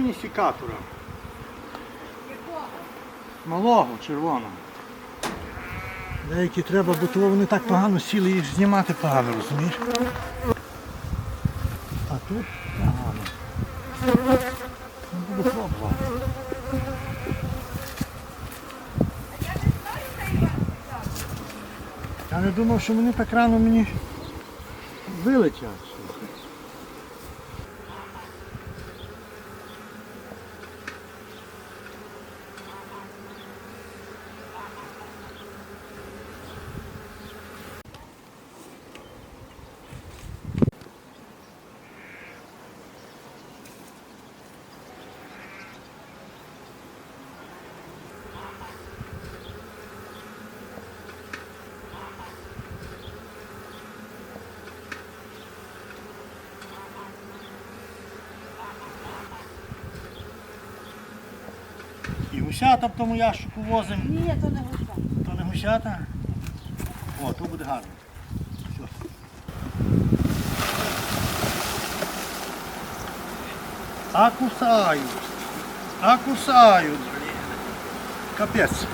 мені сікатора. Малого, червоного. Деякі треба, бо того вони так погано сіли, їх знімати погано, розумієш? А тут погано. Ну, буду пробувати. Я не думав, що вони так рано мені вилетять. І гусята в тому ящику возимо. Ні, то не гуся. То не гусята. О, то буде гарно. Все. А кусають. А кусають. Капець.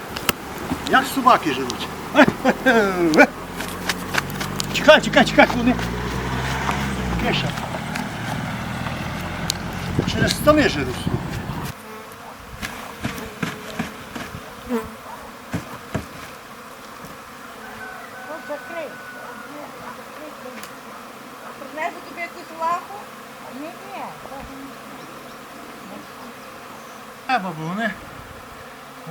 Як собаки живуть. Чекай, чекай, чекай, вони. Киша. Через столи живуть. Лапу? Ні, ні. Треба, бо вони,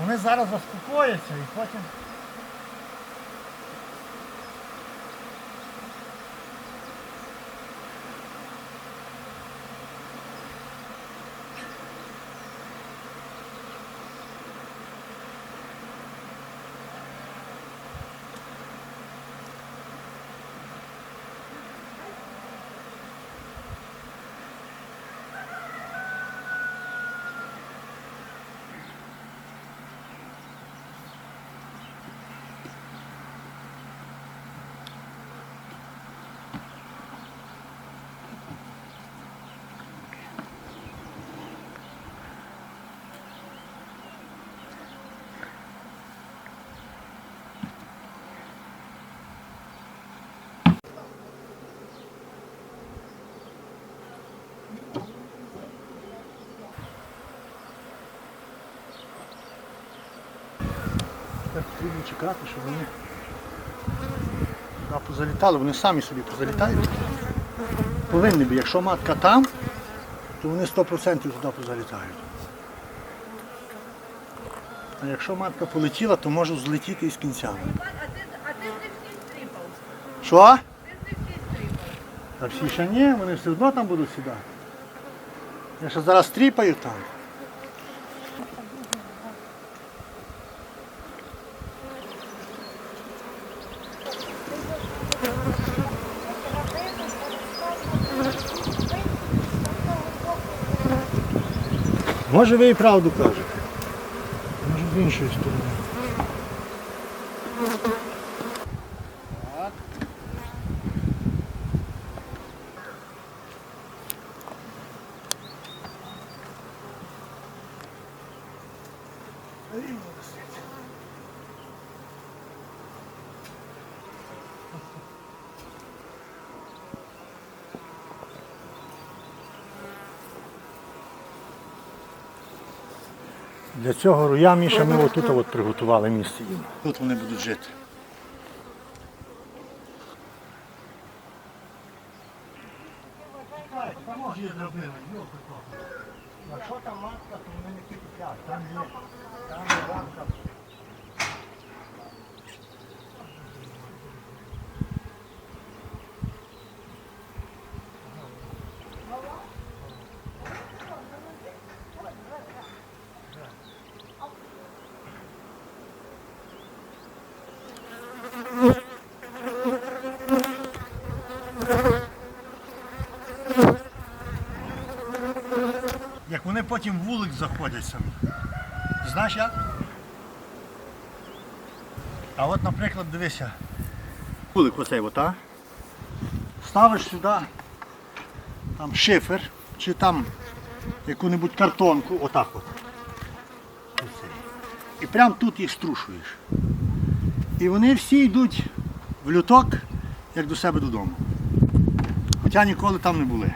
вони зараз заспокояться і потім. Так потрібно чекати, щоб вони туди позалітали, вони самі собі позалітають. Повинні б, якщо матка там, то вони 100% туди позалітають. А якщо матка полетіла, то можуть злетіти із кінцями. А ти, а з них всі. Що? Ти з них всі. Та всі ще ні, вони все одно там будуть сідати. Я ще зараз тріпаю там. Може ви і правду кажете. Може з іншої сторони. Так. Для цього руя Міша ми отут от приготували місце їм. Тут вони будуть жити. Якщо там матка, то вони не кипять. Потім вулик заходять самі. Знаєш як? А от, наприклад, дивися. Вулик оцей от, а? Ставиш сюди там шифер, чи там яку-небудь картонку, отак от. І прямо тут їх струшуєш. І вони всі йдуть в люток, як до себе додому. Хоча ніколи там не були.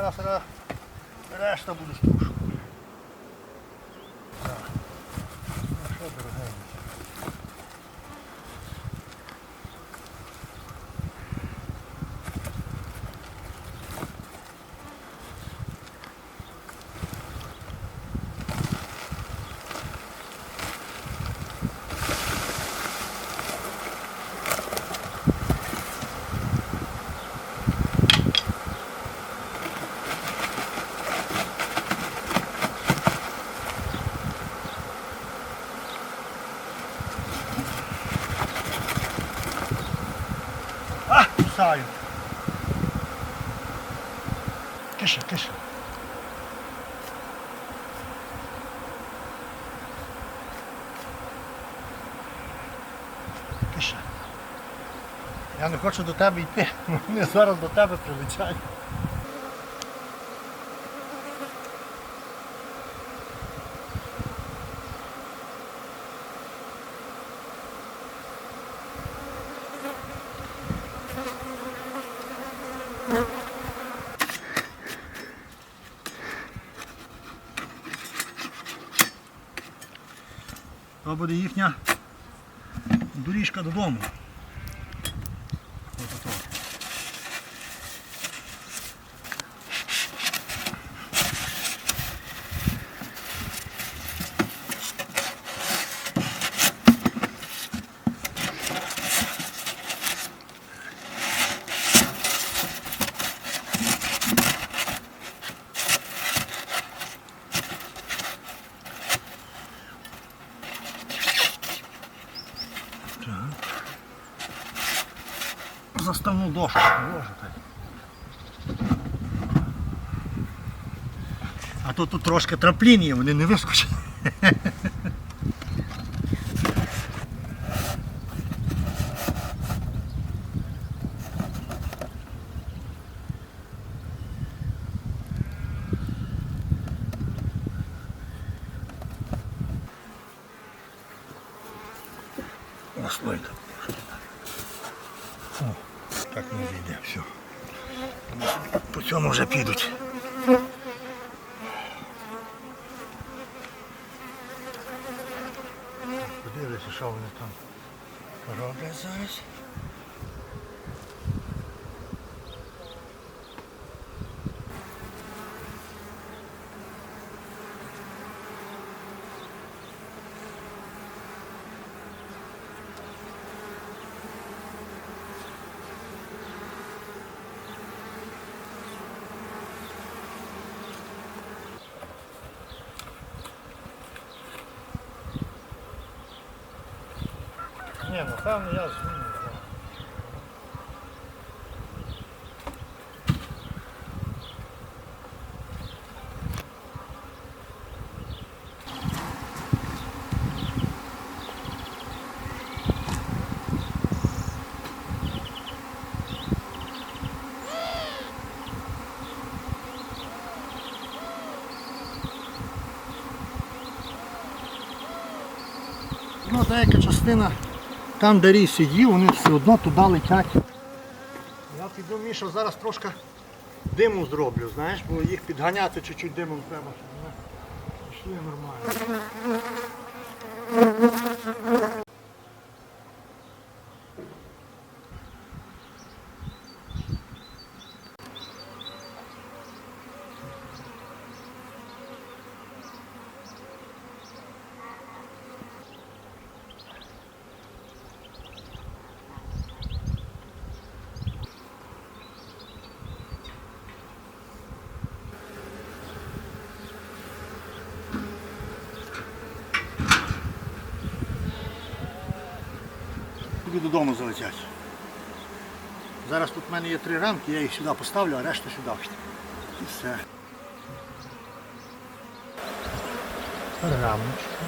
Зараз ре- решта буду А, кусаю. Киша, киша. Киша. Я не хочу до тебе йти. Вони зараз до тебе прилетять. То буде їхня доріжка додому. А то тут трошки траплін є, вони не вискочать. Наслойка. О, так не зійде, все. По цьому вже підуть. Подивися, що вони там роблять зараз. Ні, напевно я зміню. Ну, деяка частина, там, де ріс сидів, вони все одно туди летять. Я піду, Міша, зараз трошки диму зроблю, знаєш, бо їх підганяти чуть-чуть димом треба, щоб вони пішли нормально. Додому залетять. Зараз тут в мене є три рамки, я їх сюди поставлю, а решту сюди. І все. Рамочка.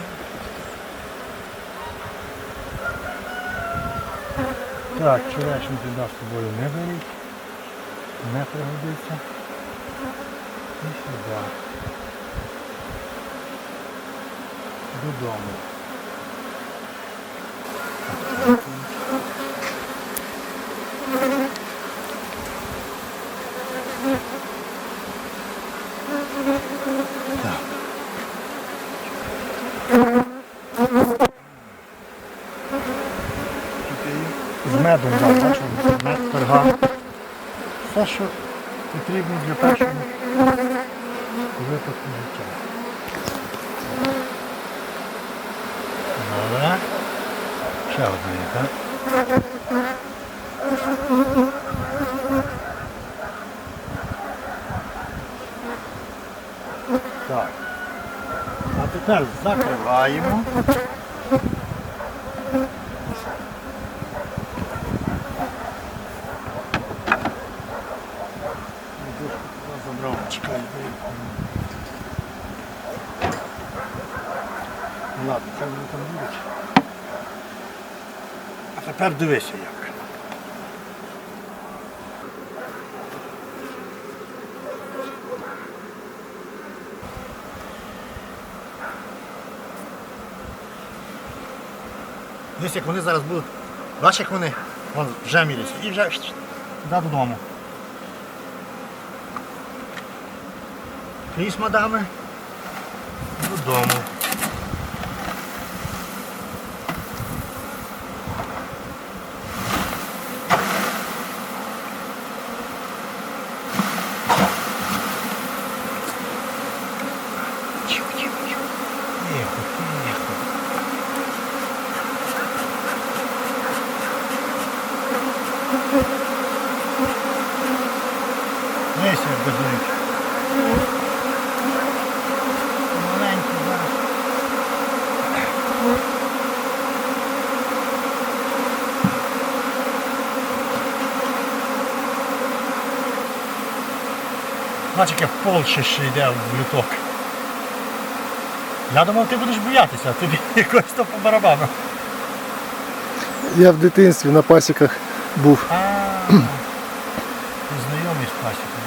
Так, черешню туди з тобою не беріть. не пригодиться. І сюди. Додому. Так. З медом, так, бачимо, мед, перга. Все, що потрібно для першого випадку життя. Добре. Ще одна є, так? Так. А тепер закриваємо. Забрав, чекай. Ну, вони там будуть. А тепер дивися як. Дивись, як вони зараз будуть. Бачиш, як вони вон, вже міряться. І вже да, додому. Пліс, мадами. Додому. Бач, яке полчище ще йде в люток. Я думав, ти будеш боятися, а тобі якось то по барабану. Я в дитинстві на пасіках був. А, ти знайомий з пасікою.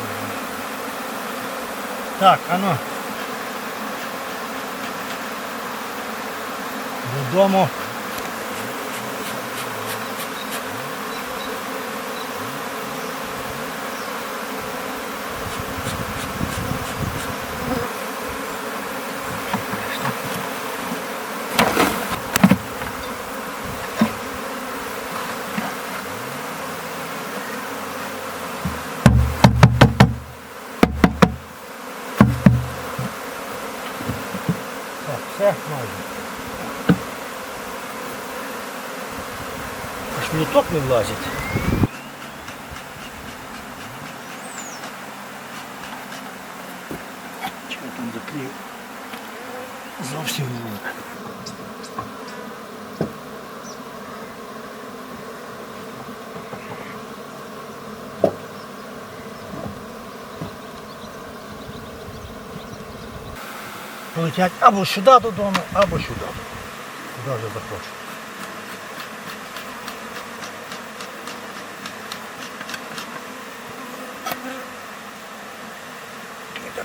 Так, а ну. Додому. Так, все майже. Аж не влазить. Чого там заклеїв? Зовсім не. Полетять або сюди додому, або сюди. Куди вже захочуть.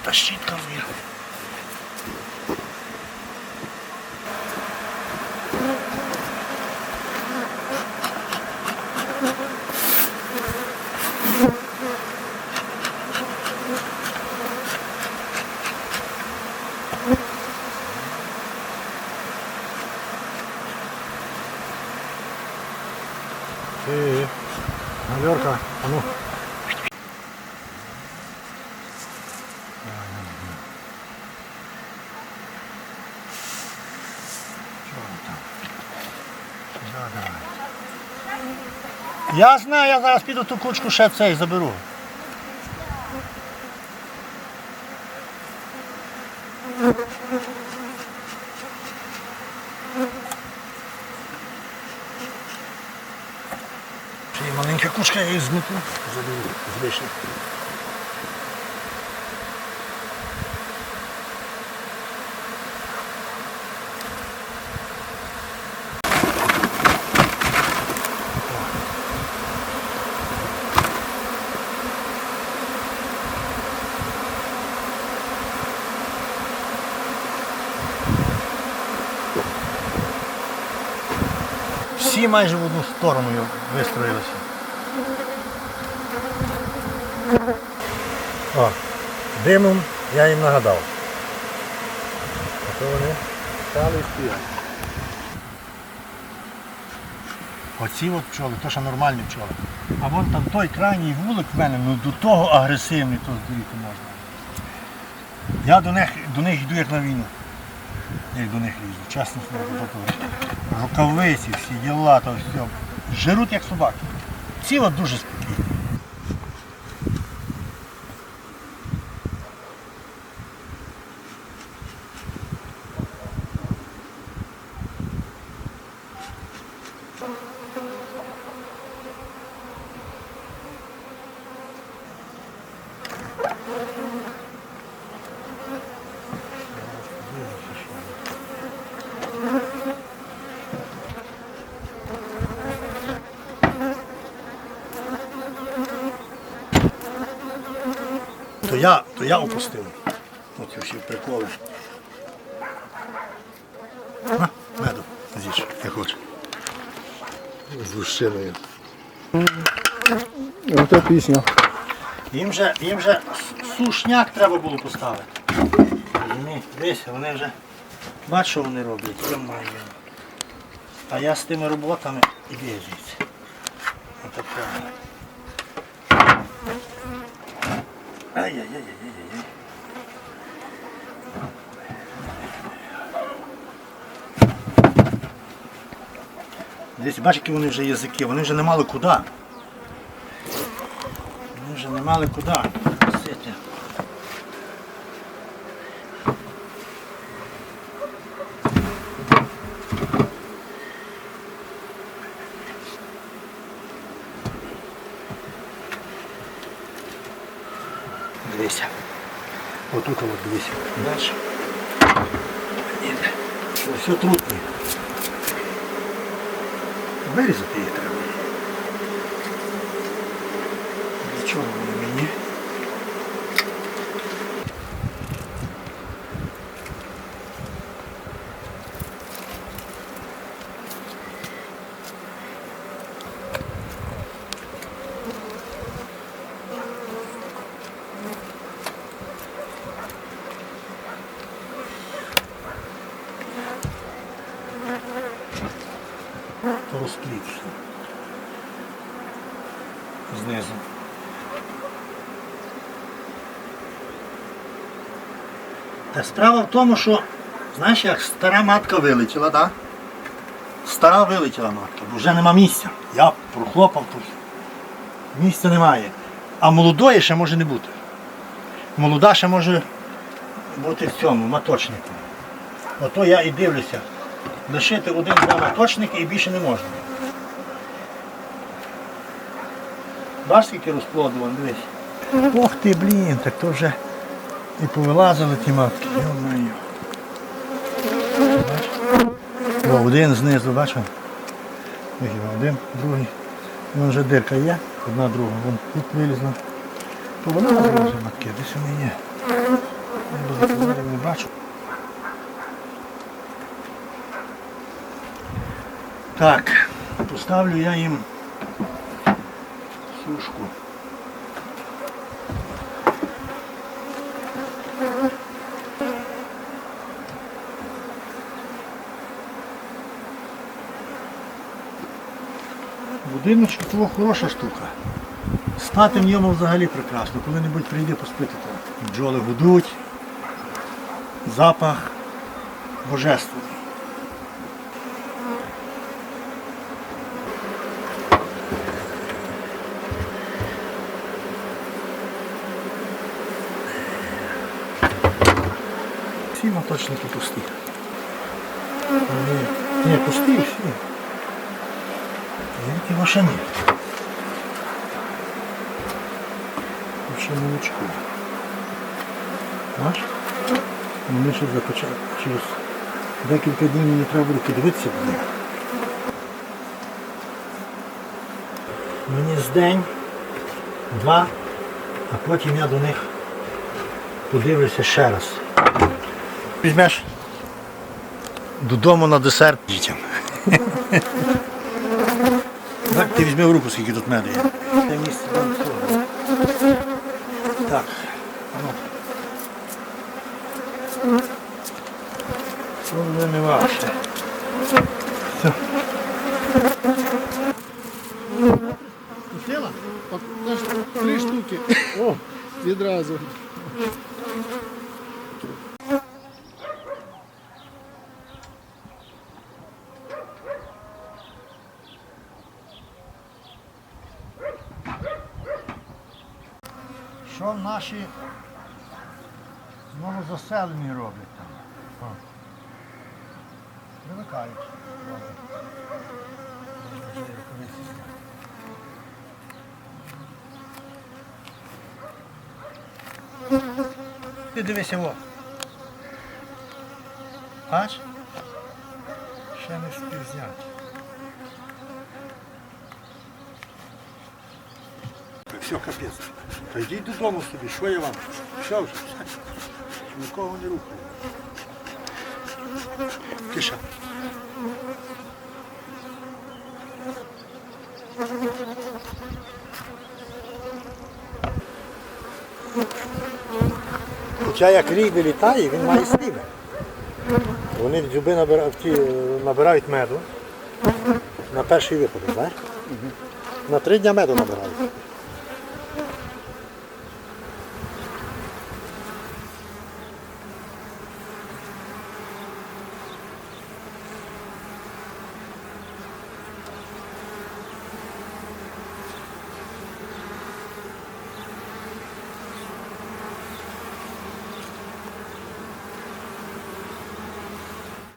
Де та щітка Я знаю, я зараз піду ту кучку ще цей заберу. Маленька кучка, я її змітну. Заберу з всі майже в одну сторону вистроїлися. О, димом я їм нагадав. А то вони стали і. Оці от пчоли, то що нормальні пчоли. А вон там той крайній вулик в мене, ну до того агресивний, то здуріти можна. Я до них, до них йду як на війну. Як до них лізу, чесно слово, рукавиці, всі діла, то все. Жируть як собаки. От дуже спокійні. Я, то я опустив. Оці всі приколи. На, меду, з'їж, як хочеш. З лущиною. Ото пісня. Їм же, їм же сушняк треба було поставити. Розумієш? Дивись, вони вже. Бач, що вони роблять. Йо-моє. А я з тими роботами і звідси. Отака. Ай-яй-яй-яй-яй. Дивись, бачиш, які вони вже язики, вони вже не мали куди. Вони вже не мали куди Дивися. Отут от дивися. Дальше. Іде. Все трутне. Вирізати їх треба. Для чого вони мені? Розпліт. Знизу. Та справа в тому, що, знаєш, як стара матка вилетіла, так? Стара вилетіла матка, бо вже нема місця. Я прохлопав тут. Місця немає. А молодої ще може не бути. Молода ще може бути в цьому маточнику. Ото я і дивлюся. Лишити один-два маточники і більше не можна. Бачиш, скільки розплоду, вон, дивись. Ох ти, блін, так то вже і повилазили ті матки. О, один знизу, його, Один, другий. Вон вже дирка є, одна друга. Вон тут вилізла. Повилазили вже матки, десь вони є. Я не бачу. Так, поставлю я їм сушку. Будиночок того хороша штука. Стати в ньому взагалі прекрасно. Коли-небудь прийде поспити, то бджоли гудуть, запах божественний. Всі моточники пусті. Ні, пусті всі. Ті машини. Ще молочко. Бачиш? Вони ще закачали. Через декілька днів мені треба буде подивитися до них. Мені з день, два, а потім я до них подивлюся ще раз. Візьмеш додому на десерт дітям. Так, ти візьми в руку, скільки тут меду є. Що наші новозаселені роблять там? Привикають. Ти дивися о. Бач? Ще не встиг Все, капець. Та йдіть додому собі, що я вам? Все вже, все. Нікого не рухаю. Тиша. Хоча як рій вилітає, він має сліви. Вони дзюби набирають, набирають меду на перший випадок, знаєш? На три дня меду набирають.